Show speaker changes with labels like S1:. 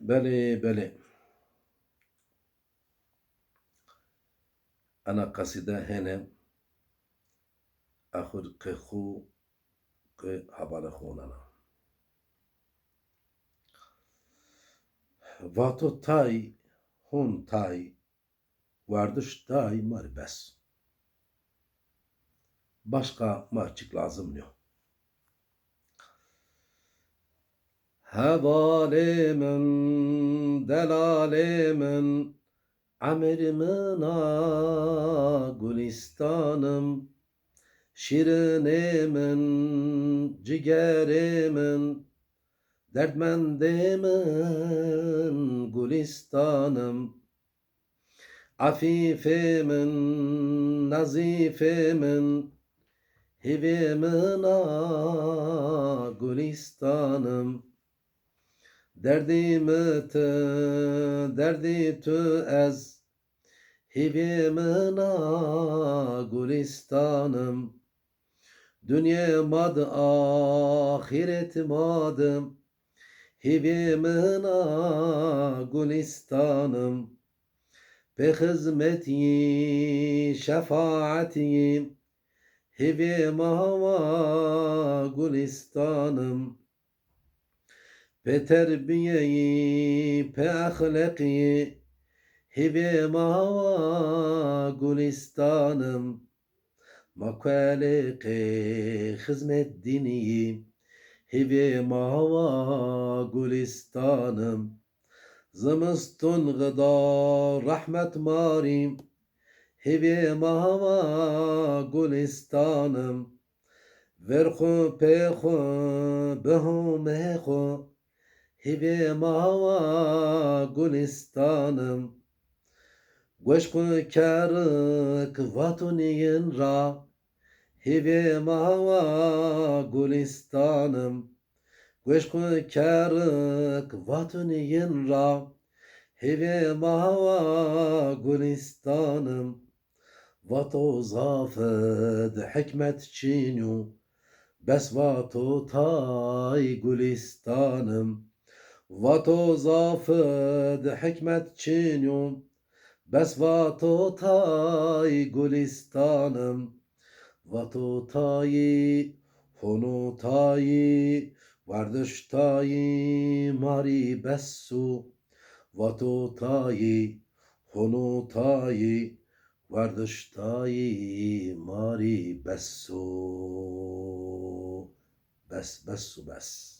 S1: Böyle böyle. Ana kasida hene ahur kehu ke havale khonana. Vato tay hun tay vardır daimar bes. Başka marçık lazım yok. Hevalimin, delalimin, Amirimin gülistanım, Şirinimin, cigerimin, Dertmendimin gülistanım, Afifimin, nazifimin, Hivimin gülistanım, Derdimi tü, derdi tü ez, Hivimin gülistanım, Dünya madı ahiret madım, Hivimin gülistanım, Be hizmeti şefaatiyim, Hivim hava gülistanım Pe terbiyeyi pe ahlaki Hivim hava gülistanım Makaliki hizmet dini Hivim hava gülistanım Zımıstun gıda rahmet marim. Hivi mahva gülistanım Verhu pehu behu mehu Hivi mahva gülistanım Goşku karık vatuniyin ra. Hivi mahva gülistanım Goşku karık vatuniyin ra. Hivi mahva gülistanım Vato zafed hikmet çinu Tay gülistanım Vato zafed hikmet çinu Bes vato tay gülistanım Vato tayi honu tayi Vardiş tayi mari bessu Vato tayi honu tayi Vardıştayı mari besso. Bes bessu bes.